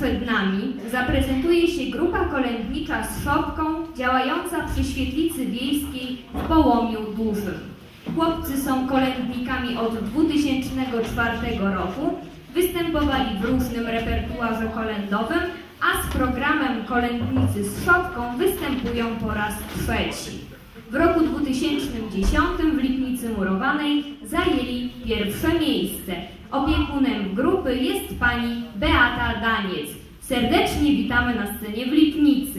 przed nami zaprezentuje się grupa kolędnicza z fopką działająca przy świetlicy wiejskiej w Połomiu Dużym. Chłopcy są kolędnikami od 2004 roku, występowali w różnym repertuarze kolędowym, a z programem Kolędnicy z fopką występują po raz trzeci. W roku 2010 w Lipnicy Murowanej zajęli pierwsze miejsce. Opiekunem grupy jest pani Beata Daniec. Serdecznie witamy na scenie w Lipnicy.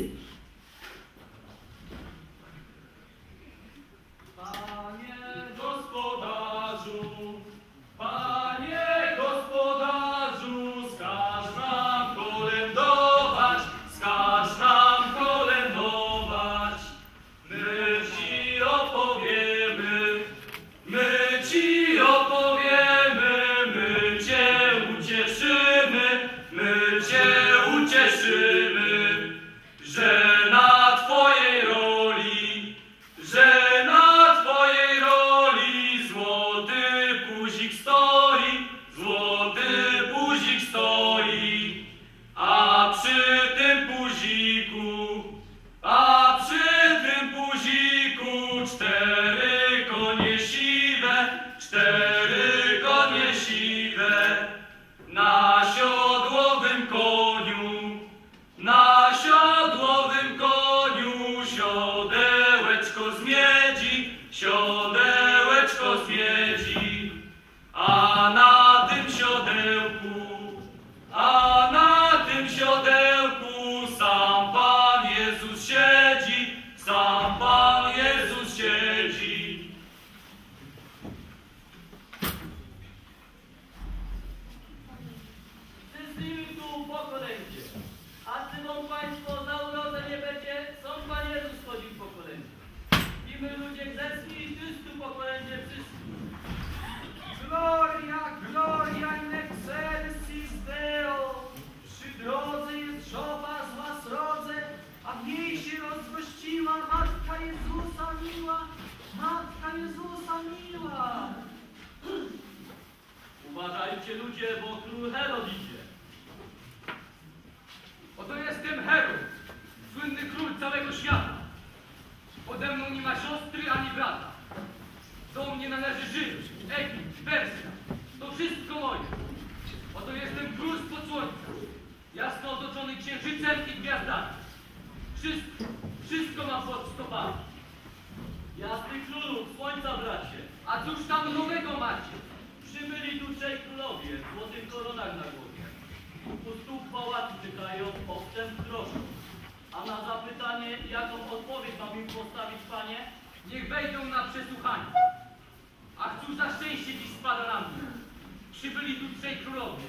A wam państwo za urodzenie będzie, są Pan Jezus chodził po kolędzie. I my ludzie grzeczni i wszyscy po kolędzie wszyscy. Gloria, gloria in excelsis Deo. Przy drodze jest żoba z was rodze, a w niej się rozgościła Matka Jezusa miła, Matka Jezusa miła. Uważajcie ludzie, bo król Herod. Oto jestem Herod, słynny król całego świata. Nie ma siostry ani brata. Do mnie należy Rzym, Egipt, Persja. To wszystko moje. Oto jestem król spod słońca, jasno otoczony księżycem i gwiazdami. Wszystko, wszystko mam pod stopami. Jasny królu, słońca bracie. A cóż tam nowego macie? Przybyli tu trzej królowie w złotych koronach na głowie. U stóp pałacu czekają, owszem proszę. A na zapytanie, jaką odpowiedź mam im postawić, panie? Niech wejdą na przesłuchanie. Ach, cóż za szczęście dziś spada na mnie. Przybyli tu trzej królowie,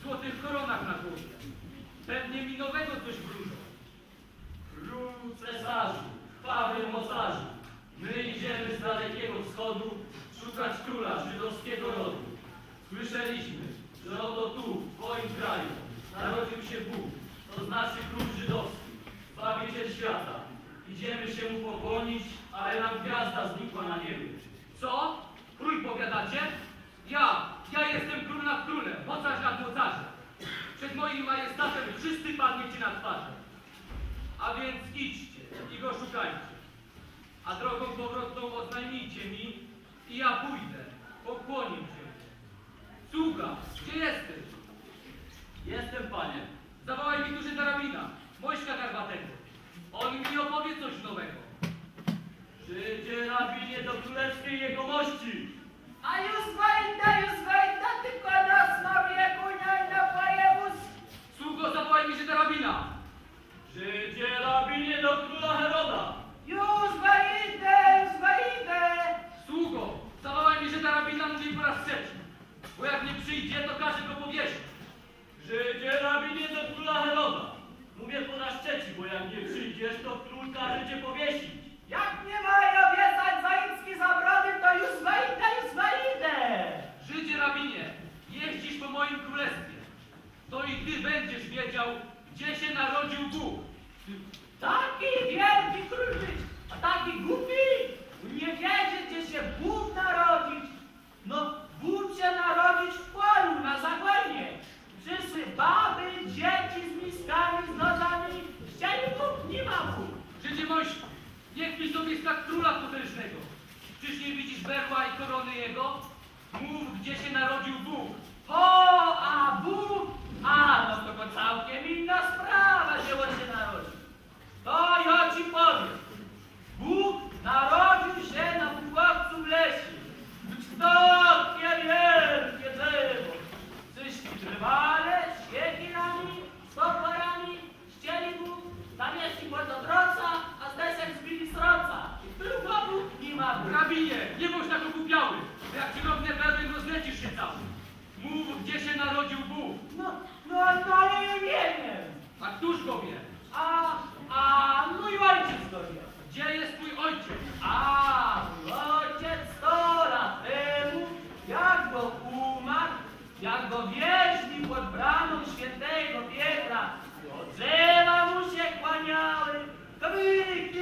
w złotych koronach na głowie. Pewnie mi nowego coś wróżą. Królu cesarzu, chwały mocarzu, my idziemy z dalekiego wschodu szukać króla żydowskiego rodu. Słyszeliśmy, że oto tu, w twoim kraju, narodził się Bóg, to znaczy król żydowski, Zbawiciel świata. Idziemy się mu pokłonić, ale nam gwiazda znikła na niebie. Co? Król powiadacie? Ja, ja jestem król nad królem, mocarz nad mocarzem. Przed moim majestatem wszyscy padniecie na twarze. A więc idźcie i go szukajcie. A drogą powrotną oznajmijcie mi i ja pójdę, pokłonię się. Sługa, gdzie jesteś? Jestem, panie. Zawołaj mi duży darabina, Mośka Garbatego. On mi opowie coś nowego. Przyjdzie rabinie do królewskiej jegomości. A już wejdę, już wejdę, tylko nas na wieku nie napojewus. Sługo, zawołaj mi się darabina. Przyjdzie rabinie do króla Heroda.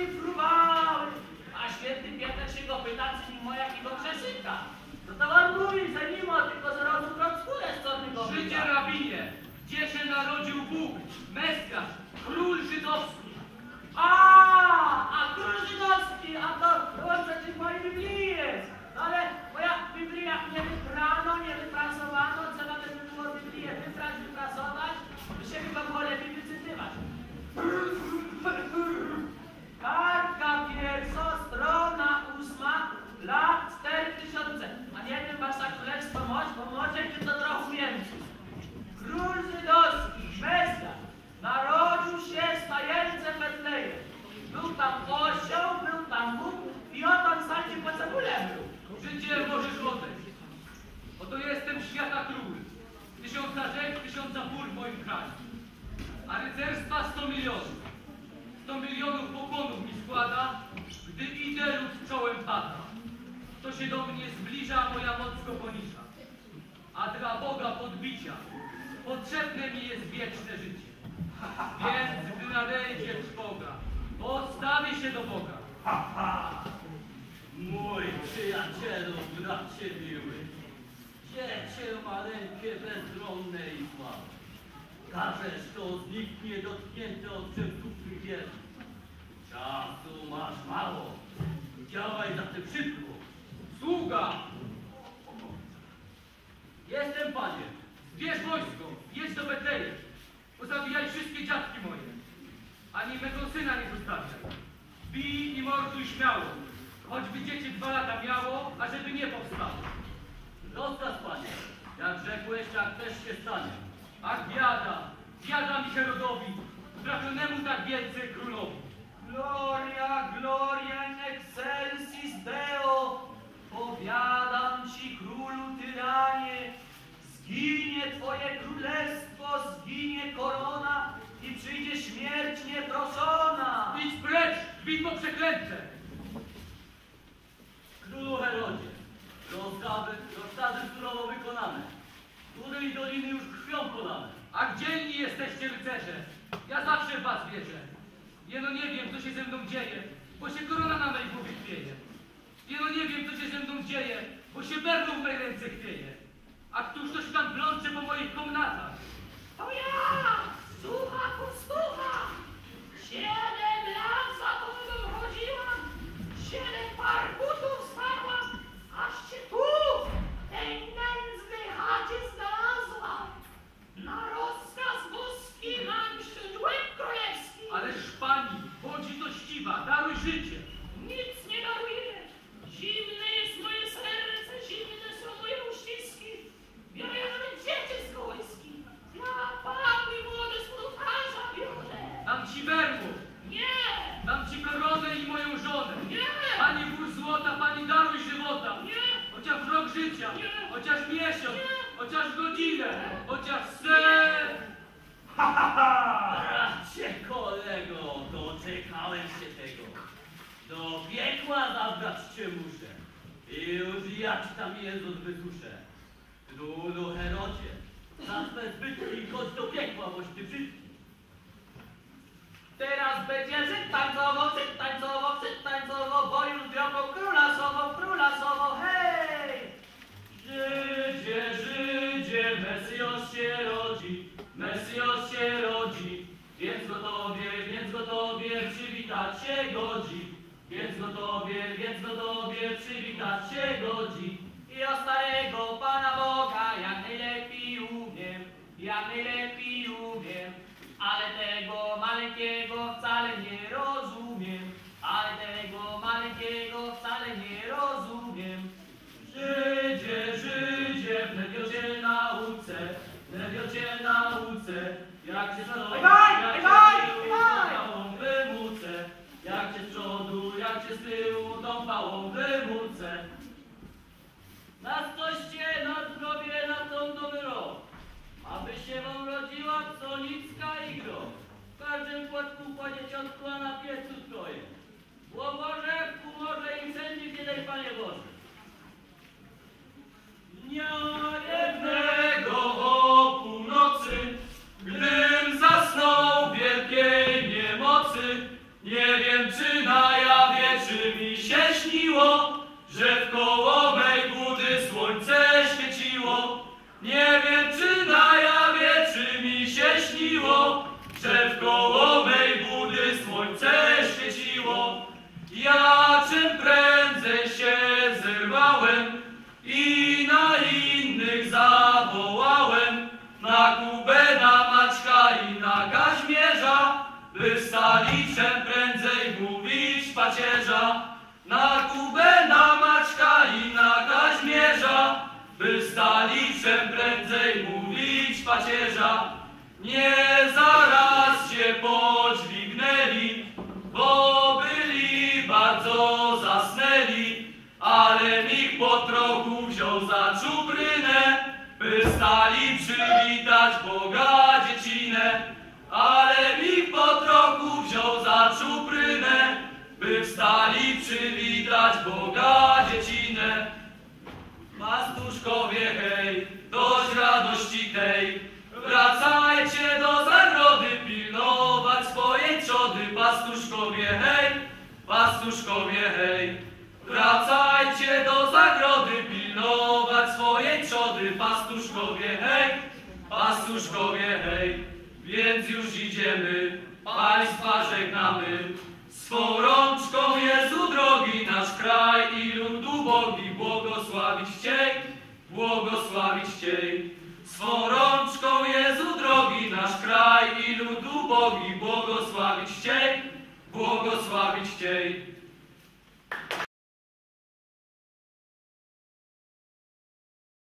Fruwały, a święty Piotr się go pyta, czy mimo jakiego krzeszyka. No to on mówi, że mimo tylko z rodu skórę z czarnego Życie byka. rabinie, gdzie się narodził Bóg, Mesjasz, król żydowski. A, a król żydowski, a to, to przecież w mojej Biblii jest. No ale moja Biblia nie wyprano, nie wyprasowano, trzeba by było Biblię wyprać, wyprasować, by się chyba było lepiej wyczytywać. Kartka pierwsza, strona ósma, lat 4000. A nie wiem, wasza królestwo moc, bo może cię to trochę Niemcy. Król żydowski, Mesjasz, narodził się w stajence Betlejem. Był tam osioł, był tam Bóg i on tam sadzie po cebulę był. Życie możesz odejść. Oto jestem świata król. Tysiąca rzek, tysiąca pór w moim kraju. A rycerstwa sto milionów. Sto milionów pokłonów mi składa, gdy idę lub czołem pada. Kto się do mnie zbliża, moja moc go ponisza. A dla Boga podbicia potrzebne mi jest wieczne życie. Więc gdy nadejdzie trwoga, odstawię się do Boga. Mój przyjacielu, bracie miły, dziecię maleńkie, bezbronne i słabe. Każesz to zniknie dotknięte od przepustnych wierzy. Czasu masz mało. Działaj zatem szybko. Sługa, Jestem panie. Bierz wojsko, jedź do Betlejem, pozabijaj wszystkie dziadki moje, ani mego syna nie zostawiaj. Bij i morduj śmiało, choćby dziecię dwa lata miało, ażeby nie powstało. Rozkaz panie. Jak rzekłeś, tak też się stanie. Ach biada, biada mi Herodowi, trafionemu tak wielce królowi. Gloria, gloria in excelsis Deo. Powiadam ci, królu tyranie, zginie twoje królestwo, zginie korona i przyjdzie śmierć nieproszona. Idź precz, widmo przeklęte! Królu Herodzie, rozkazy, rozkazy surowo wykonane. Góry i doliny już krwią polane. A dzielni jesteście rycerze, ja zawsze w was wierzę. Jeno nie wiem, co się ze mną dzieje, bo się korona na mej głowie chwieje. Jeno nie wiem, co się ze mną dzieje, bo się berło w mej ręce chwieje. A któż to się tam blącze po moich komnatach? To ja, sucha pustucha, siedem lat za tobą chodziłam, siedem par butów starłam, aż cię tu, w tej nędznej chacie znalazłam. Na rozkaz boski mam szydłem królewski. Ależ pani, bądź litościwa, daruj życie. Nic nie daruję. Zimne jest moje serce, zimne są moje uściski. Biorę nawet dziecię z kołyski. Ja panny młode z ołtarza biorę. Dam ci berło, Nie, dam ci koronę i moją żonę. nie, Pani wór złota, pani daruj żywota. nie. Chociaż rok życia, Nie. Chociaż miesiąc, chociaż godzinę, chociaż sen. Bracie kolego, doczekałem się tego. Do piekła zabrać cię muszę. I już ja ci tam Jezus wysuszę. Królu Herodzie, za swe zbytki chodź do piekła, boś ty brzydki. Teraz będzie żyt tańcowo, żyt tańcowo, się rodzi, więc gotowie, więc gotowie przywitać się godzi, więc gotowie, więc gotowie przywitać się godzi. I starego jak baj, z tyłu tą pałą wymucę, jak się z przodu, jak się z tyłu tą pałą wymucę. Na stoście, na zdrowie, na tą dobry rok, aby się wam rodziła psonicka i groch. W każdym płatku kładzie ciotku, a na piecu twoje. Było Boże, w humorze i wszędzie, daj Panie Boże. Ja czym prędzej się zerwałem i na innych zawołałem, na Kubę, na Maćka i na Kaźmierza, by stali czym prędzej mówić pacierza. Na Kubę, na Maćka i na Kaźmierza, by stali czym prędzej mówić pacierza. Nie zaraz by stali przywitać Boga dziecinę. Ale ich po trochu wziął za czuprynę, by wstali przywitać Boga dziecinę. Pastuszkowie pastuszkowie hej, więc już idziemy, państwa żegnamy. Swą rączką Jezu drogi nasz kraj i lud ubogi błogosławić Cię, błogosławić Cię. Swą rączką Jezu drogi nasz kraj i lud ubogi błogosławić Cię, błogosławić Cię.